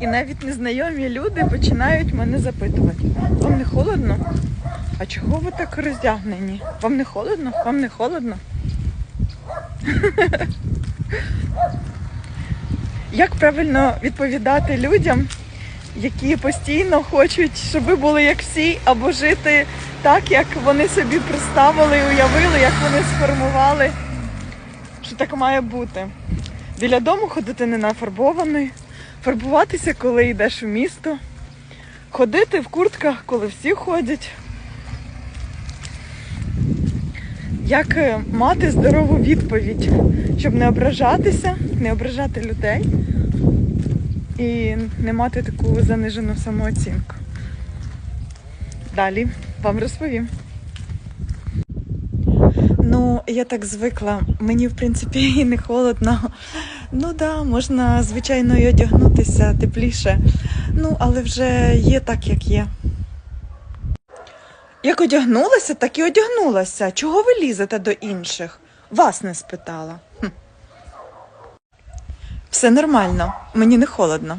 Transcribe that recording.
І навіть незнайомі люди починають мене запитувати: вам не холодно? А чого ви так роздягнені? Вам не холодно? Вам не холодно? Як правильно відповідати людям, які постійно хочуть, щоб ви були як всі, або жити так, як вони собі представили, і уявили, як вони сформували, що так має бути. Біля дому ходити не нафарбований, фарбуватися, коли йдеш у місто, ходити в куртках, коли всі ходять. Як е, мати здорову відповідь, щоб не ображатися, не ображати людей і не мати таку занижену самооцінку. Далі вам розповім. Ну, я так звикла. Мені, в принципі, і не холодно. Ну да, можна, звичайно, і одягнутися тепліше. Ну, але вже є так, як є. Як одягнулася, так і одягнулася. Чого ви лізете до інших? Вас не спитала. Хм. Все нормально, мені не холодно.